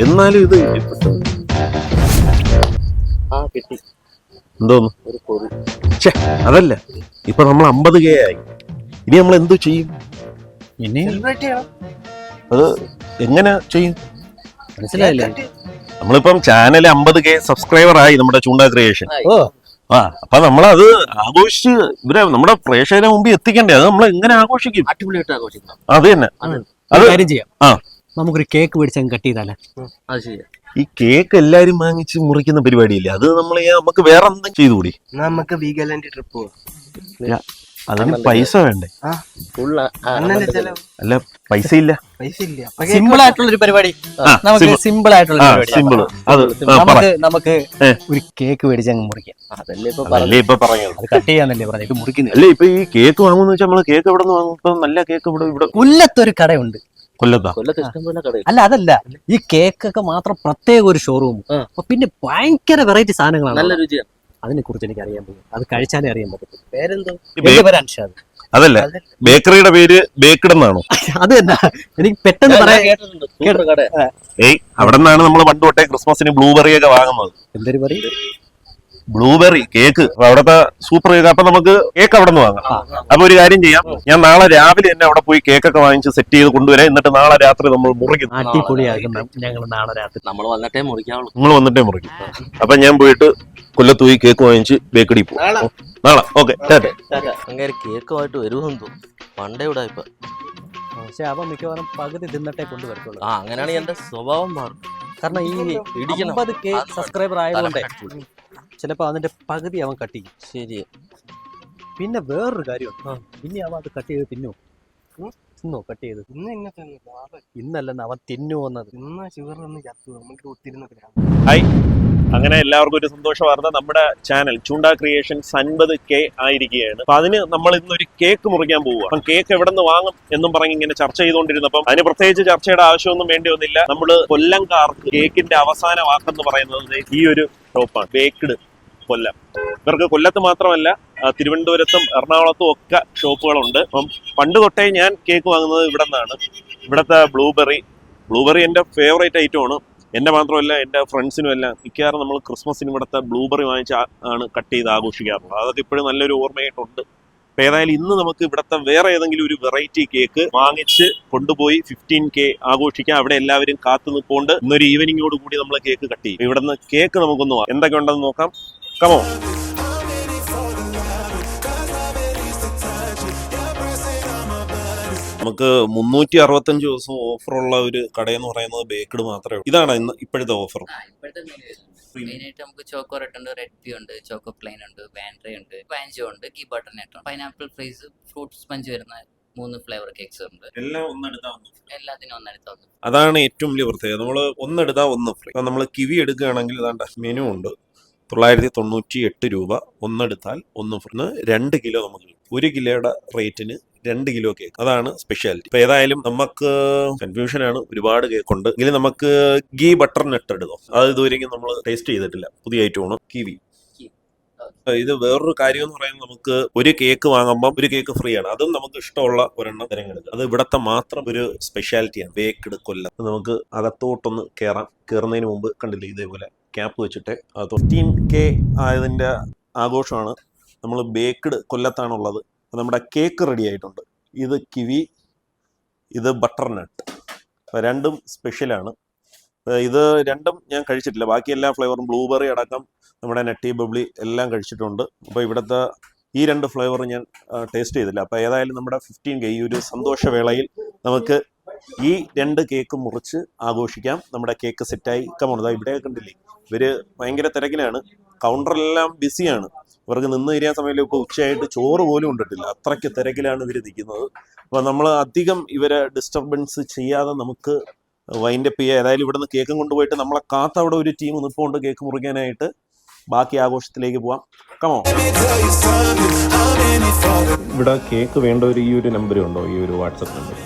എന്നാലും ഇത് ആ കിട്ടി. എന്തോന്നു? ഛെ, അതല്ല. ഇപ്പൊ നമ്മൾ അമ്പത് കെ ആയി. ഇനി നമ്മൾ എന്തു ചെയ്യും? ഇനി അത് എങ്ങനെ ചെയ്യും? മനസ്സിലായില്ലേ? നമ്മളിപ്പം ചാനൽ അമ്പത് കെ സബ്സ്ക്രൈബർ ആയി നമ്മുടെ ചൂണ്ട ക്രിയേഷൻ ഓ. ആ അപ്പൊ നമ്മളത് ആഘോഷിച്ച് ഇവരെ നമ്മുടെ പ്രേക്ഷകരെ മുമ്പിൽ എത്തിക്കണ്ടേ? അത് നമ്മൾ എങ്ങനെ ആഘോഷിക്കും? അടിപൊളിയായിട്ട് ആഘോഷിക്കണം. അത് തന്നെ. അത്. കാര്യം ചെയ്യാം. ആ. നമുക്കൊരു കേക്ക് മേടിച്ചങ്ങ് കട്ട് ചെയ്താലേ? അത് ശരിയാ ഈ കേക്ക് എല്ലാരും വാങ്ങിച്ച് മുറിക്കുന്ന പരിപാടിയില്ലേ? അത് നമ്മൾ നമുക്ക് വേറെ എന്തെങ്കിലും ചെയ്തുകൂടി? നമുക്ക് വീഗാലാൻഡ് ട്രിപ്പ് പോവാം. അതിന് പൈസ വേണ്ടേ? ഫുൾ അല്ല പൈസ ഇല്ല. സിമ്പിൾ ആയിട്ടുള്ള ഒരു പരിപാടി. നമുക്ക് സിമ്പിൾ ആയിട്ടുള്ള ഒരു പരിപാടി. സിമ്പിൾ അത് നമുക്ക് നമുക്ക് ഒരു കേക്ക് മേടിച്ച് അങ്ങ് മുറിക്കാം. അതല്ലേ ഇപ്പൊ പറഞ്ഞത്? അത് കട്ട് ചെയ്യാന്നല്ലേ പറഞ്ഞത്. ഇത് മുറിക്കുന്നില്ല അല്ലേ ഇപ്പൊ ഈ കേക്ക് വാങ്ങുന്ന വെച്ചാൽ നമ്മൾ കേക്ക് ഇവിടെ നിന്ന് നല്ല കേക്ക് ഇവിടെ ഇവിടെ. കൊല്ലത്തൊരു കടയുണ്ട്. കൊല്ലത്താ കൊല്ലത്ത് കടയിൽ അല്ല അതല്ല. ഈ കേക്ക് ഒക്കെ മാത്രം പ്രത്യേക ഒരു ഷോറൂം ആ. അപ്പൊ പിന്നെ ഭയങ്കര വെറൈറ്റി സാധനങ്ങളാണ് നല്ല രുചിയാണ്. അതിനെ കുറിച്ച് എനിക്ക് അറിയാൻ പറ്റും. അത് കഴിച്ചാലേ അറിയാൻ പറ്റും പേരെന്തോ? ഈ ബേ- എന്റെ പേര് അൻഷാദ് അതല്ല. ബേക്കറിയുടെ പേര് ബേക്കഡ് എന്നാണോ അത് തന്നെ. എനിക്ക് പെട്ടെന്ന് പറയാൻ കേട്ടിട്ടുണ്ട്. സൂപ്പർ കട ഏയ് അവിടെ നിന്നാണ് നമ്മൾ പണ്ട് തൊട്ടേ ക്രിസ്മസിന് ബ്ലൂബെറി ഒക്കെ വാങ്ങുന്നത്. എന്തൊരു പറയും? ബ്ലൂബെറി കേക്ക് അവിടുത്തെ സൂപ്പർ കേക്ക് അപ്പൊ നമുക്ക് കേക്ക് അവിടെ നിന്ന് വാങ്ങാം അപ്പൊ ഒരു കാര്യം ചെയ്യാം. ഞാൻ നാളെ രാവിലെ തന്നെ അവിടെ പോയി കേക്കൊക്കെ വാങ്ങിച്ച് സെറ്റ് ചെയ്ത് കൊണ്ടുവരാം. എന്നിട്ട് നാളെ രാത്രി നമ്മൾ മുറിക്കും. ഞങ്ങൾ നാളെ രാത്രി. നമ്മൾ വന്നിട്ടേ മുറിക്കാവുള്ളൂ. നിങ്ങൾ വന്നിട്ടേ മുറിക്കും. അപ്പൊ ഞാൻ പോയിട്ട് കൊല്ലത്ത് പോയി കേക്ക് വാങ്ങിച്ച് ബേക്കറി പോകും നാളെ. നാളെ. ഓക്കെ അങ്ങനെ കേക്കുമായിട്ട് വരുമെന്ന് തോന്നുന്നു. പണ്ടേ ഇവിടെ ഇപ്പൊ. പക്ഷെ അവ മിക്കവാറും പകുതി തിന്നിട്ടേ കൊണ്ടുവരത്തുള്ളൂ. ആ അങ്ങനെയാണ് എന്റെ സ്വഭാവം മാറും. കാരണം ഈ ഇടിക്കണം. അമ്പത് കെ സബ്സ്ക്രൈബർ ആയതുകൊണ്ട് തലക്കടി. ചിലപ്പോ അതിന്റെ പകുതി അവൻ കട്ട് ചെയ്യും ശരി പിന്നെ വേറൊരു കാര്യം പിന്നെ അവൻ അത് കട്ട് ചെയ്ത് തിന്നോ? തിന്നോ? കട്ട് ചെയ്ത്. ഇന്ന് എന്നെ തന്നെ. നാളെ. ഇന്നല്ലെന്ന് അവൻ തിന്നു വന്നത്. ഇന്ന് ഷുഗർ ഒന്ന് ചത്തു. നമുക്ക് ഒത്തിരുന്ന് ഹായ്. അങ്ങനെ എല്ലാവർക്കും ഒരു സന്തോഷ വാർത്ത നമ്മുടെ ചാനൽ ചൂണ്ട ക്രിയേഷൻസ് അൻപത് കെ ആയിരിക്കുകയാണ്. അപ്പൊ അതിന് നമ്മൾ ഇന്ന് ഒരു കേക്ക് മുറിക്കാൻ പോവുക അപ്പം കേക്ക് എവിടെ നിന്ന് വാങ്ങും എന്നും പറഞ്ഞ് ഇങ്ങനെ ചർച്ച ചെയ്തുകൊണ്ടിരുന്നപ്പം അതിന് പ്രത്യേകിച്ച് ചർച്ചയുടെ ആവശ്യമൊന്നും വേണ്ടി വന്നില്ല നമ്മൾ കൊല്ലംകാർക്ക് കേക്കിന്റെ അവസാന വാക്കെന്ന് പറയുന്നത് ഈ ഒരു ഷോപ്പാണ് ബേക്ക്ഡ് കൊല്ലം. ഇവർക്ക് കൊല്ലത്ത് മാത്രമല്ല തിരുവനന്തപുരത്തും എറണാകുളത്തും ഒക്കെ ഷോപ്പുകളുണ്ട്. അപ്പം പണ്ട് തൊട്ടേ ഞാൻ കേക്ക് വാങ്ങുന്നത് ഇവിടെ നിന്നാണ്. ഇവിടുത്തെ ബ്ലൂബെറി. ബ്ലൂബെറി എന്റെ ഫേവറേറ്റ് ഐറ്റമാണ് എന്റെ മാത്രമല്ല എന്റെ ഫ്രണ്ട്സിനും എല്ലാം. മിക്കവാറും നമ്മൾ ക്രിസ്മസിന് ഇവിടുത്തെ ബ്ലൂബെറി വാങ്ങിച്ച് ആണ് കട്ട് ചെയ്ത് ആഘോഷിക്കാറുള്ളത്. അതൊക്കെ ഇപ്പോഴും നല്ലൊരു ഓർമ്മയായിട്ടുണ്ട്. അപ്പം ഏതായാലും ഇന്ന് നമുക്ക് ഇവിടുത്തെ വേറെ ഏതെങ്കിലും ഒരു വെറൈറ്റി കേക്ക് വാങ്ങിച്ച് കൊണ്ടുപോയി ഫിഫ്റ്റീൻ കെ ആഘോഷിക്കാം. അവിടെ എല്ലാവരും കാത്തു നിൽക്കൊണ്ട് ഇന്നൊരു ഈവനിങ്ങോട് കൂടി നമ്മൾ കേക്ക് കട്ട് ചെയ്യും. ഇവിടുന്ന് കേക്ക് നമുക്കൊന്ന് എന്തൊക്കെ ഉണ്ടെന്ന് നോക്കാം. കമോ നമുക്ക് മുന്നൂറ്റി അറുപത്തഞ്ച് ദിവസം ഓഫറുള്ള ഒരു കടയെന്ന് പറയുന്നത് ബേക്കഡ് മാത്രമേ ഉള്ളൂ. ഇതാണ് ഇന്ന് ഇപ്പോഴത്തെ ഓഫർ മെയിൻ നമുക്ക് ചോക്കോ റെഡ് ഉണ്ട് റെഡ് പി ഉണ്ട് ചോക്കോ പ്ലെയിൻ ഉണ്ട് വാൻഡ്ര ഉണ്ട് വാൻജോ ഉണ്ട് ഗീ ബട്ടർ നെറ്റ് ഉണ്ട്. പൈനാപ്പിൾ ഫ്രൈസ് ഫ്രൂട്ട് സ്പഞ്ച് വരുന്ന മൂന്ന് ഫ്ലേവർ കേക്ക്സ് ഉണ്ട്. എല്ലാം ഒന്നെടുത്താ ഒന്ന് എല്ലാത്തിനും ഒന്നെടുത്ത് ഒന്ന് അതാണ് ഏറ്റവും വലിയ പ്രത്യേകത. നമ്മൾ ഒന്നെടുത്താ ഒന്ന് ഫ്രീ നമ്മൾ കിവി എടുക്കുകയാണെങ്കിൽ ഇതാണ്ട മെനു ഉണ്ട്. തൊള്ളായിരത്തി തൊണ്ണൂറ്റി എട്ട് രൂപ. ഒന്നെടുത്താൽ ഒന്ന് ഫ്രീ രണ്ട് കിലോ നമുക്ക്. ഒരു കിലോയുടെ റേറ്റിന് രണ്ട് കിലോ കേക്ക് അതാണ് സ്പെഷ്യാലിറ്റി ഇപ്പൊ ഏതായാലും നമുക്ക് കൺഫ്യൂഷൻ ആണ് ഒരുപാട് കേക്ക് ഉണ്ട്. എങ്കിലും നമുക്ക് ഗീ ബട്ടർ നട്ട് എടുക്കും അത് ഇതുവരെയും നമ്മൾ ടേസ്റ്റ് ചെയ്തിട്ടില്ല. പുതിയ ഐറ്റമാണ് കിവി ഇത് വേറൊരു കാര്യം എന്ന് പറയുന്നത് നമുക്ക് ഒരു കേക്ക് വാങ്ങുമ്പോൾ ഒരു കേക്ക് ഫ്രീ ആണ്. അതും നമുക്ക് ഇഷ്ടമുള്ള ഒരെണ്ണം തിരഞ്ഞെടുക്കുക അത് ഇവിടത്തെ മാത്രം ഒരു സ്പെഷ്യാലിറ്റിയാണ് ബേക്ക്ഡ് കൊല്ലം. അത് നമുക്ക് അകത്തോട്ടൊന്ന് കയറാം കയറുന്നതിന് മുമ്പ് കണ്ടില്ലേ ഇതേപോലെ ക്യാപ്പ് വെച്ചിട്ട് ഫിഫ്റ്റീൻ കെ ആയതിന്റെ ആഘോഷമാണ്. നമ്മൾ ബേക്ക്ഡ് കൊല്ലത്താണുള്ളത്. നമ്മുടെ കേക്ക് റെഡി ആയിട്ടുണ്ട്. ഇത് കിവി ഇത് ബട്ടർനട്ട് രണ്ടും സ്പെഷ്യലാണ് ഇത് രണ്ടും ഞാൻ കഴിച്ചിട്ടില്ല. ബാക്കി എല്ലാ ഫ്ലേവറും ബ്ലൂബെറി അടക്കം നമ്മുടെ നെട്ടി ബബ്ലി എല്ലാം കഴിച്ചിട്ടുണ്ട്. അപ്പോൾ ഇവിടുത്തെ ഈ രണ്ട് ഫ്ലേവർ ഞാൻ ടേസ്റ്റ് ചെയ്തില്ല. അപ്പോൾ ഏതായാലും നമ്മുടെ ഫിഫ്റ്റീൻ കെ ഈ ഒരു സന്തോഷവേളയിൽ നമുക്ക് ഈ രണ്ട് കേക്ക് മുറിച്ച് ആഘോഷിക്കാം. നമ്മുടെ കേക്ക് സെറ്റായി കമോണതാ ഇവിടെ കണ്ടില്ലേ ഇവർ ഭയങ്കര തിരക്കിലാണ്. കൗണ്ടറെല്ലാം ബിസിയാണ് ഇവർക്ക് നിന്ന് തിരിയാൻ സമയത്ത് ഇപ്പോൾ ഉച്ചയായിട്ട് ചോറ് പോലും ഉണ്ടിട്ടില്ല. അത്രയ്ക്ക് തിരക്കിലാണ് ഇവർ നിൽക്കുന്നത്. അപ്പോൾ നമ്മൾ അധികം ഇവരെ ഡിസ്റ്റർബൻസ് ചെയ്യാതെ നമുക്ക് വൈൻഡപ്പ് ചെയ്യുക. ഏതായാലും ഇവിടുന്ന് കേക്കും കൊണ്ടുപോയിട്ട് നമ്മളെ കാത്ത അവിടെ ഒരു ടീം നിൽപ്പുണ്ട് കേക്ക് മുറിക്കാനായിട്ട്. ബാക്കി ആഘോഷത്തിലേക്ക് പോവാം. കമോ ഇവിടെ കേക്ക് വേണ്ട ഒരു ഈ ഒരു നമ്പർ ഉണ്ടോ? ഈ ഒരു വാട്സപ്പ് നമ്പർ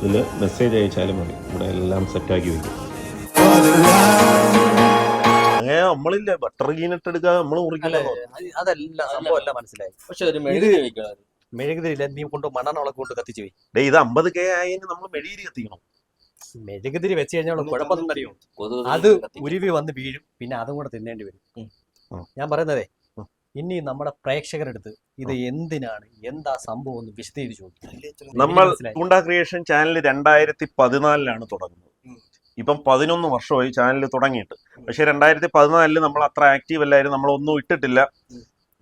ഇതിൽ മെസ്സേജ് അയച്ചാലും മതി. ഇവിടെ എല്ലാം സെറ്റാക്കി വെക്കും. അങ്ങനെ നമ്മളില്ല. ബട്ടർ ഗീനിട്ട് എടുക്കാതെ നമ്മൾ അല്ലേ മുറിക്കില്ല അത് അതല്ല സംഭവമല്ല മനസ്സിലായി പക്ഷെ ഒരു മെഴുകി മെഴുകുതിരില്ല നീ കൊണ്ട് മണ്ണെണ്ണ കൊണ്ട് കത്തിച്ചു പോയി ഡേ ഇത് അമ്പത് കെ ആയതിന് നമ്മൾ മെഴുകിരി കത്തിക്കണം. മെഴുകുതിരി വെച്ച് കഴിഞ്ഞാൽ കുഴപ്പമൊന്നും അറിയോ അത്. ഉരുവി വന്ന് വീഴും. പിന്നെ അതും കൂടെ തിന്നേണ്ടി വരും. ഞാൻ പറയുന്നതേ. ഇനി നമ്മുടെ പ്രേക്ഷകരെടുത്ത് ഇത് എന്തിനാണ് എന്താ സംഭവം എന്ന് വിശദീകരിച്ചു നമ്മൾ. ക്രിയേഷൻ ചാനൽ രണ്ടായിരത്തി പതിനാലിലാണ് തുടങ്ങുന്നത്. ഇപ്പം പതിനൊന്ന് വർഷമായി ചാനൽ തുടങ്ങിയിട്ട്. പക്ഷെ രണ്ടായിരത്തി പതിനാലിൽ നമ്മൾ അത്ര ആക്റ്റീവ് അല്ലായിരുന്നു. നമ്മളൊന്നും ഇട്ടിട്ടില്ല.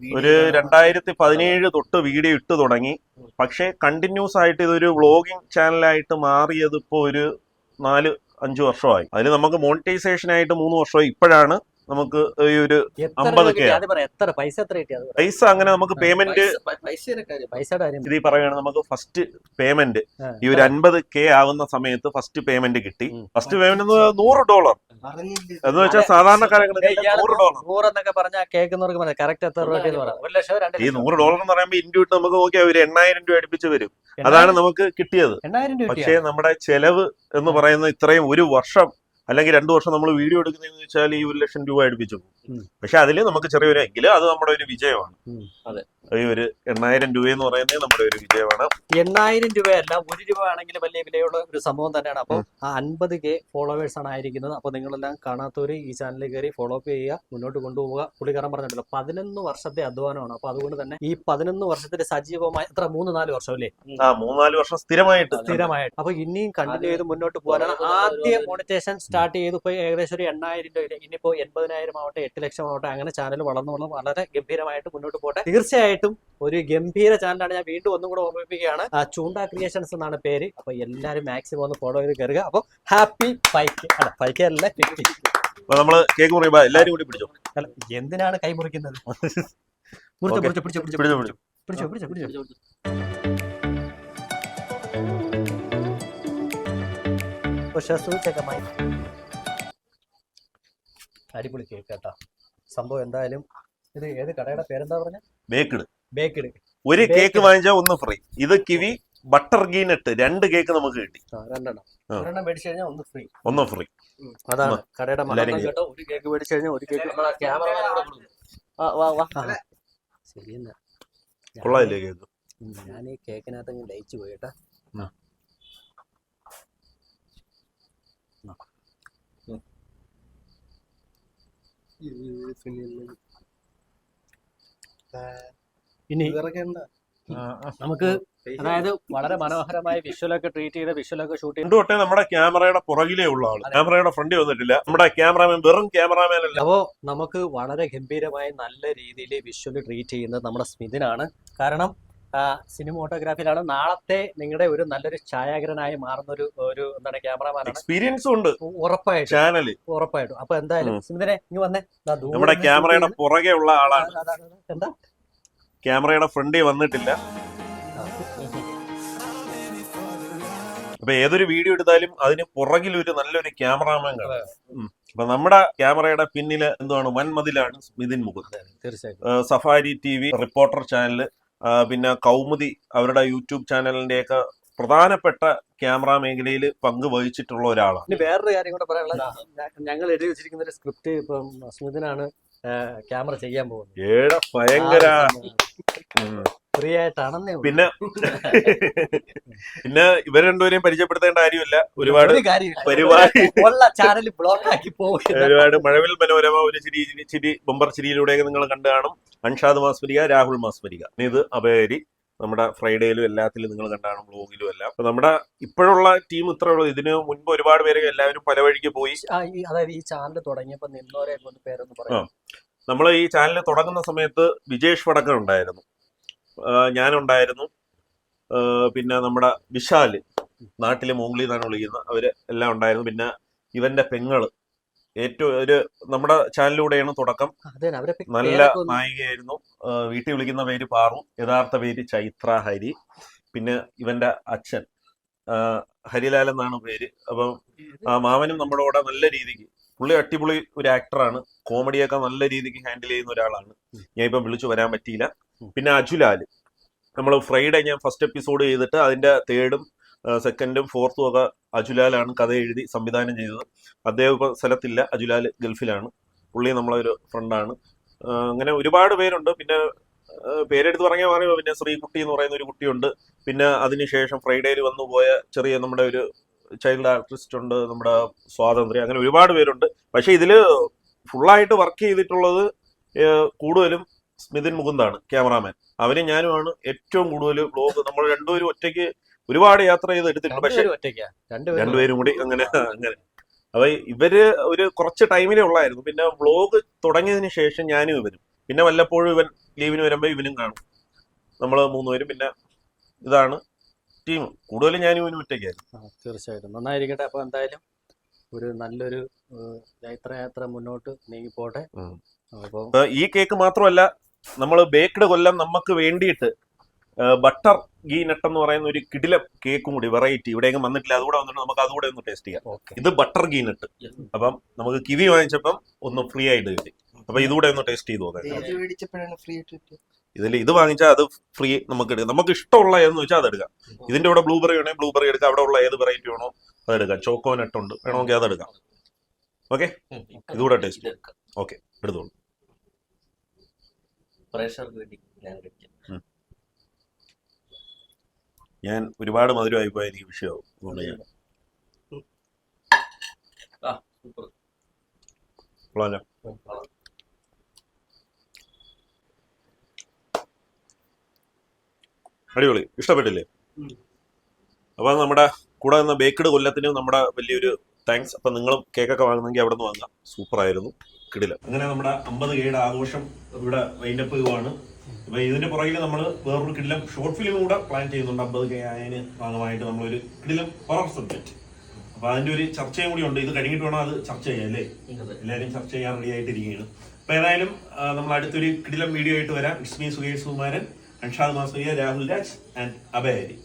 ഒരു രണ്ടായിരത്തി പതിനേഴ് തൊട്ട് വീഡിയോ ഇട്ട് തുടങ്ങി. പക്ഷേ കണ്ടിന്യൂസ് ആയിട്ട് ഇതൊരു വ്ളോഗിംഗ് ചാനലായിട്ട് മാറിയത് ഇപ്പോൾ ഒരു നാല് അഞ്ച് വർഷമായി. അതിൽ നമുക്ക് മോണിറ്റൈസേഷൻ ആയിട്ട് മൂന്ന് വർഷമായി. ഇപ്പോഴാണ് നമുക്ക് ഈ ഒരു അമ്പത് എത്ര? പൈസ എത്ര കിട്ടി? പൈസ അങ്ങനെ നമുക്ക് പേയ്മെന്റ് ഇത് ഈ പറയുകയാണ് നമുക്ക് ഫസ്റ്റ് പേയ്മെന്റ് ഈ ഒരു അൻപത് കെ ആവുന്ന സമയത്ത് ഫസ്റ്റ് പേയ്മെന്റ് കിട്ടി. ഫസ്റ്റ് പേയ്മെന്റ് നൂറ് ഡോളർ എന്ന് വെച്ചാൽ സാധാരണക്കാരെ നൂറ് ഡോളർ നൂറെന്നൊക്കെ പറഞ്ഞാൽ കേൾക്കുന്നവർക്ക് പറയാം കറക്റ്റ് എത്ര രൂപ ഈ നൂറ് ഡോളർ എന്ന് പറയുമ്പോൾ ഇന്ത്യ ഇട്ട് നമുക്ക് നോക്കിയാൽ ഒരു എണ്ണായിരം രൂപ അടുപ്പിച്ച് വരും. അതാണ് നമുക്ക് കിട്ടിയത്. പക്ഷേ നമ്മുടെ ചെലവ് എന്ന് പറയുന്നത് ഇത്രയും ഒരു വർഷം അല്ലെങ്കിൽ രണ്ടു വർഷം നമ്മൾ വീഡിയോ എടുക്കുന്നതെന്ന് വെച്ചാൽ ഈ ഒരു ലക്ഷം രൂപ അടുപ്പിച്ചു പോകും. പക്ഷെ അതിൽ നമുക്ക് ചെറിയൊരു എങ്കിലും അത് നമ്മുടെ ഒരു വിജയമാണ്. അതെ. ഈ ഒരു എണ്ണായിരം രൂപ എന്ന് പറയുന്നത് നമ്മുടെ ഒരു വിജയമാണ്. എണ്ണായിരം രൂപയല്ല ഒരു രൂപ ആണെങ്കിൽ വലിയ വിലയുള്ള ഒരു സംഭവം തന്നെയാണ്. അപ്പോൾ ആ അൻപത് കെ ഫോളോവേഴ്സ് ആണ് ആയിരിക്കുന്നത്. അപ്പോൾ നിങ്ങളെല്ലാം കാണാത്തവര് ഈ ചാനലിൽ കയറി ഫോളോ അപ്പ് ചെയ്യുക മുന്നോട്ട് കൊണ്ടുപോവുക. പുള്ളിക്കാരൻ പറഞ്ഞിട്ടില്ല പതിനൊന്ന് വർഷത്തെ അധ്വാനമാണ്. അപ്പോൾ അതുകൊണ്ട് തന്നെ ഈ പതിനൊന്ന് വർഷത്തിന്റെ സജീവമായ എത്ര? മൂന്ന് നാല് വർഷം അല്ലേ? ആ മൂന്നാൽ വർഷം സ്ഥിരമായിട്ട്. സ്ഥിരമായിട്ട്. അപ്പൊ ഇനിയും കണ്ടിന്യൂ ചെയ്ത് മുന്നോട്ട് പോകാനാണ് ആദ്യം മോണിറ്റേഷൻ സ്റ്റാർട്ട് സ്റ്റാർട്ട് ചെയ്ത് ഇപ്പോൾ ഏകദേശം ഒരു എണ്ണായിരം രൂപ ഇനിയിപ്പോൾ എൺപതിനായിരം ആവട്ടെ എട്ട് ലക്ഷം ആവട്ടെ അങ്ങനെ ചാനൽ വളർന്നു വളർന്ന് വളരെ ഗംഭീരമായിട്ട് മുന്നോട്ട് പോട്ടെ തീർച്ചയായിട്ടും ഒരു ഗംഭീര ചാനലാണ് ഞാൻ വീണ്ടും ഒന്നും കൂടെ ഓർമ്മിപ്പിക്കുകയാണ്. ചൂണ്ട ക്രിയേഷൻസ് എന്നാണ് പേര്. അപ്പോൾ എല്ലാവരും മാക്സിമം ഒന്ന് ഫോളോ ചെയ്ത് കയറുക അപ്പോൾ ഹാപ്പി പൈക്ക് അല്ല പൈക്ക് അല്ല നമ്മൾ കേക്ക് മുറിയുമ്പോ എല്ലാരും കൂടി പിടിച്ചോ? അല്ല എന്തിനാണ് കൈ മുറിക്കുന്നത്? പിടിച്ചോ പിടിച്ചോ പിടിച്ചോ പിടിച്ചോ. പക്ഷേ സൂചകമായി അടിപൊളി കേക്ക് കേട്ടോ. സംഭവം എന്തായാലും ഇത് ഏത് കടയുടെ പേരെന്താ പറഞ്ഞ? ബേക്കഡ്. ബേക്കഡ്. ഒരു കേക്ക് വാങ്ങിച്ചാൽ ഒന്ന് ഫ്രീ ഇത് കിവി ബട്ടർ ഗീനട്ട് രണ്ട് കേക്ക് നമുക്ക് കിട്ടി. രണ്ടെണ്ണം. ഒരെണ്ണം മേടിച്ചു കഴിഞ്ഞാൽ ഒന്ന് ഫ്രീ ഒന്ന് ഫ്രീ അതാണ് കടയുടെ കേട്ടോ. ഒരു കേക്ക് മേടിച്ചു കഴിഞ്ഞാൽ ഒരു കേക്ക് നമ്മളെ എന്നാ. കേക്ക് ഞാൻ ഈ കേക്കിനകത്ത് ലയിച്ചു പോയി ഇനി നമുക്ക് അതായത് വളരെ മനോഹരമായ വിഷ്വലൊക്കെ ട്രീറ്റ് ചെയ്ത വിഷ്വലൊക്കെ ഷൂട്ട് ചെയ്ത് തൊട്ടേ നമ്മുടെ ക്യാമറയുടെ പുറകിലേ ഉള്ള ആൾ. ക്യാമറയുടെ ഫ്രണ്ടിൽ വന്നിട്ടില്ല. നമ്മുടെ ക്യാമറാമാൻ വെറും ക്യാമറാമാൻ അല്ല. അപ്പോ നമുക്ക് വളരെ ഗംഭീരമായി നല്ല രീതിയിൽ വിഷ്വൽ ട്രീറ്റ് ചെയ്യുന്നത് നമ്മുടെ സ്മിതിനാണ്. കാരണം സിനിമോട്ടോഗ്രാഫിയിലാണ്. നാളത്തെ നിങ്ങളുടെ ഒരു നല്ലൊരു ഛായാഗ്രഹനായി മാറുന്ന ഒരു ഒരു എന്താണ് ക്യാമറമാൻ എക്സ്പീരിയൻസ് ഉണ്ട്. ഉറപ്പായിട്ടും. ഉറപ്പായിട്ടും. അപ്പൊ എന്തായാലും വന്നേ. നമ്മുടെ ക്യാമറയുടെ പുറകെ ഉള്ള ആളാണ്. എന്താ? ക്യാമറയുടെ ഫ്രണ്ടിൽ വന്നിട്ടില്ല. അപ്പൊ ഏതൊരു വീഡിയോ എടുത്താലും അതിന് പുറകിൽ ഒരു നല്ലൊരു ക്യാമറാമാൻ കാണും. അപ്പൊ നമ്മുടെ ക്യാമറയുടെ പിന്നിൽ എന്താണ് വൻമതിലാണ് സ്മിതിൻ മുകുന്ദ്. തീർച്ചയായിട്ടും. Safari T V reporter channel പിന്നെ കൗമുദി അവരുടെ യൂട്യൂബ് ചാനലിന്റെയൊക്കെ പ്രധാനപ്പെട്ട ക്യാമറ മേഖലയിൽ പങ്ക് വഹിച്ചിട്ടുള്ള ഒരാളാണ്. ഇനി വേറൊരു കാര്യം കൂടെ പറയാനുള്ളത്. ഞങ്ങൾ എഴുതി വെച്ചിരിക്കുന്ന ഒരു സ്ക്രിപ്റ്റ് ഇപ്പം സ്മിതിനാണ് ക്യാമറ ചെയ്യാൻ പോകുന്നത്. ഭയങ്കര. ഫ്രീ ആയിട്ടാണെന്നേ. പിന്നെ പിന്നെ ഇവർ രണ്ടുപേരെയും പരിചയപ്പെടുത്തേണ്ട കാര്യമില്ല. ഒരുപാട് പരിപാടി. ചാനൽ ബ്ലോക്ക് ആക്കി പോകും ഒരുപാട് മഴവിൽ മനോരമ ഒരു ചിരി ചിരി ബൊമ്പർ ചിരിയിലൂടെയൊക്കെ നിങ്ങൾ കണ്ടു കാണും. അൻഷാദ് മാസ്മരിക രാഹുൽ മാസ്മരിക. ഇത് അപേരി നമ്മുടെ ഫ്രൈഡേയിലും എല്ലാത്തിലും നിങ്ങൾ കണ്ടാണ് ബ്ലോഗിലും എല്ലാം. അപ്പൊ നമ്മുടെ ഇപ്പോഴുള്ള ടീം ഇത്രേ ഉള്ളൂ. ഇതിന് മുൻപ് ഒരുപാട് പേര് എല്ലാവരും പല വഴിക്ക് പോയി. അതായത് ഈ ചാനൽ തുടങ്ങിയപ്പോ നിന്നോരെ ഒന്ന് പേരൊന്ന് പറയാം. നമ്മൾ ഈ ചാനൽ തുടങ്ങുന്ന സമയത്ത് വിജേഷ് വടക്കൻ ഉണ്ടായിരുന്നു. ഞാനുണ്ടായിരുന്നു. പിന്നെ നമ്മുടെ വിശാൽ നാട്ടിലെ മോംഗ്ലി എന്നാണ് വിളിക്കുന്നത്. അവർ എല്ലാം ഉണ്ടായിരുന്നു. പിന്നെ ഇവന്റെ പെങ്ങൾ ഏറ്റവും ഒരു നമ്മുടെ ചാനലിലൂടെയാണ് തുടക്കം. നല്ല നായികയായിരുന്നു. വീട്ടിൽ വിളിക്കുന്ന പേര് പാറു യഥാർത്ഥ പേര് ചൈത്ര ഹരി പിന്നെ ഇവന്റെ അച്ഛൻ ഹരിലാൽ എന്നാണ് പേര്. അപ്പം ആ മാമനും നമ്മുടെ കൂടെ നല്ല രീതിക്ക് പുള്ളി അടിപൊളി ഒരു ആക്ടറാണ് കോമഡിയൊക്കെ നല്ല രീതിക്ക് ഹാൻഡിൽ ചെയ്യുന്ന ഒരാളാണ്. ഞാൻ ഇപ്പം വിളിച്ചു വരാൻ പറ്റിയില്ല. പിന്നെ അജുലാൽ നമ്മൾ ഫ്രൈഡേ ഞാൻ ഫസ്റ്റ് എപ്പിസോഡ് ചെയ്തിട്ട് അതിന്റെ തേർഡും സെക്കൻഡും ഫോർത്തും ഒക്കെ അജുലാലാണ് കഥ എഴുതി സംവിധാനം ചെയ്തത്. അദ്ദേഹം ഇപ്പൊ സ്ഥലത്തില്ല. അജുലാൽ ഗൾഫിലാണ്. പുള്ളി നമ്മളെ ഒരു ഫ്രണ്ടാണ് അങ്ങനെ ഒരുപാട് പേരുണ്ട്. പിന്നെ പേരെടുത്ത് പറഞ്ഞാൽ പറയുമ്പോൾ പിന്നെ ശ്രീകുട്ടി എന്ന് പറയുന്ന ഒരു കുട്ടിയുണ്ട്. പിന്നെ അതിനുശേഷം ഫ്രൈഡേയിൽ വന്നു പോയ ചെറിയ നമ്മുടെ ഒരു ചൈൽഡ് ആർട്ടിസ്റ്റ് ഉണ്ട് നമ്മുടെ സ്വാതന്ത്ര്യം. അങ്ങനെ ഒരുപാട് പേരുണ്ട്. പക്ഷേ ഇതിൽ ഫുള്ളായിട്ട് വർക്ക് ചെയ്തിട്ടുള്ളത് കൂടുതലും സ്മിതിൻ മുകുന്ദാണ് ക്യാമറാമാൻ. അവനും ഞാനുമാണ് ഏറ്റവും കൂടുതൽ ബ്ലോഗ് നമ്മൾ രണ്ടുപേരും ഒറ്റയ്ക്ക് ഒരുപാട് യാത്ര ചെയ്ത് എടുത്തിട്ടുണ്ട്. പക്ഷെ രണ്ടുപേരും കൂടി അങ്ങനെ അങ്ങനെ. അപ്പൊ ഇവർ ഒരു കുറച്ച് ടൈമിലേ ഉള്ളായിരുന്നു. പിന്നെ വ്ളോഗ് തുടങ്ങിയതിന് ശേഷം ഞാനും ഇവനും. പിന്നെ വല്ലപ്പോഴും ഇവൻ ലീവിന് വരുമ്പോ ഇവനും കാണും. നമ്മൾ മൂന്നുപേരും പിന്നെ ഇതാണ് ടീം കൂടുതലും ഞാനും ഇവനും ഒറ്റയ്ക്കായിരുന്നു. തീർച്ചയായിട്ടും. നന്നായിരിക്കട്ടെ. അപ്പൊ എന്തായാലും ഒരു നല്ലൊരു യാത്ര മുന്നോട്ട് നീങ്ങി പോട്ടെ ഈ കേക്ക് മാത്രമല്ല നമ്മൾ ബേക്ക്ഡ് കൊല്ലം നമുക്ക് വേണ്ടിയിട്ട് ബട്ടർ ഗീ നട്ട് എന്ന് പറയുന്ന ഒരു കിടില കേക്കും കൂടി വെറൈറ്റി ഇവിടെയെങ്കിലും വന്നിട്ടില്ല. അതുകൂടെ വന്നിട്ട് നമുക്ക് അതുകൂടെ ഒന്ന് ടേസ്റ്റ് ചെയ്യാം. ഓക്കെ. ഇത് ബട്ടർ ഗീ നട്ട്. അപ്പം നമുക്ക് കിവി വാങ്ങിച്ചപ്പം ഒന്ന് ഫ്രീ ആയിട്ട് കിട്ടി. അപ്പൊ ഇതുകൂടെ ഒന്ന് ടേസ്റ്റ് ചെയ്തു ഇതിൽ ഇത് വാങ്ങിച്ചാൽ അത് ഫ്രീ നമുക്ക് എടുക്കാം. നമുക്ക് ഇഷ്ടമുള്ള ഏതെന്ന് വെച്ചാൽ അത് എടുക്കാം. ഇതിന്റെ കൂടെ ബ്ലൂബെറി വേണമെങ്കിൽ ബ്ലൂബെറി എടുക്കാം. അവിടെ ഉള്ള ഏത് വെറൈറ്റി വേണോ അത് എടുക്കാം. ചോക്കോ നട്ട് ഉണ്ട്. വേണമെങ്കിൽ അത് എടുക്കാം. ഓക്കെ? ഇതുകൂടെ ടേസ്റ്റ് ഓക്കെ എടുത്തോളൂ. വേണ്ടി ഞാൻ ഞാൻ ഒരുപാട് മധുരമായി പോയ എനിക്ക് വിഷയമാവും അതുകൊണ്ട് ഞാൻ ആ സൂപ്പർ കൊള്ളാലോ. അടിപൊളി. ഇഷ്ടപ്പെട്ടില്ലേ. അപ്പൊ നമ്മുടെ കൂടെ നിന്ന ബേക്കഡ് കൊല്ലത്തിനും നമ്മുടെ വലിയൊരു താങ്ക്സ് അപ്പൊ നിങ്ങളും കേക്കൊക്കെ വാങ്ങുന്നെങ്കിൽ അവിടെ നിന്ന് വാങ്ങാം. സൂപ്പർ ആയിരുന്നു കിടില. അങ്ങനെ നമ്മുടെ അമ്പത് കെയുടെ ആഘോഷം ഇവിടെ വൈൻഡപ്പ് ചെയ്യുവാണ്. അപ്പൊ ഇതിന്റെ പുറകിൽ നമ്മൾ വേറൊരു കിടിലം ഷോർട്ട് ഫിലിം കൂടെ പ്ലാൻ ചെയ്യുന്നുണ്ട്. അമ്പത് കെ ആയതിന് ഭാഗമായിട്ട് നമ്മളൊരു കിടിലം ഹൊറർ സബ്ജക്ട് അപ്പൊ അതിന്റെ ഒരു ചർച്ചയും കൂടി ഉണ്ട്. ഇത് കഴിഞ്ഞിട്ട് വേണം അത് ചർച്ച ചെയ്യാം അല്ലേ? എല്ലാവരും ചർച്ച ചെയ്യാൻ റെഡി ആയിട്ടിരിക്കുകയാണ്. അപ്പൊ ഏതായാലും നമ്മൾ അടുത്തൊരു കിടിലം വീഡിയോ ആയിട്ട് വരാം. ഇറ്റ്സ് മീ സുകേഷ് സുകുമാരൻ അൻഷാദ് മാസയ്യ രാഹുൽ രാജ് ആൻഡ് അഭയരി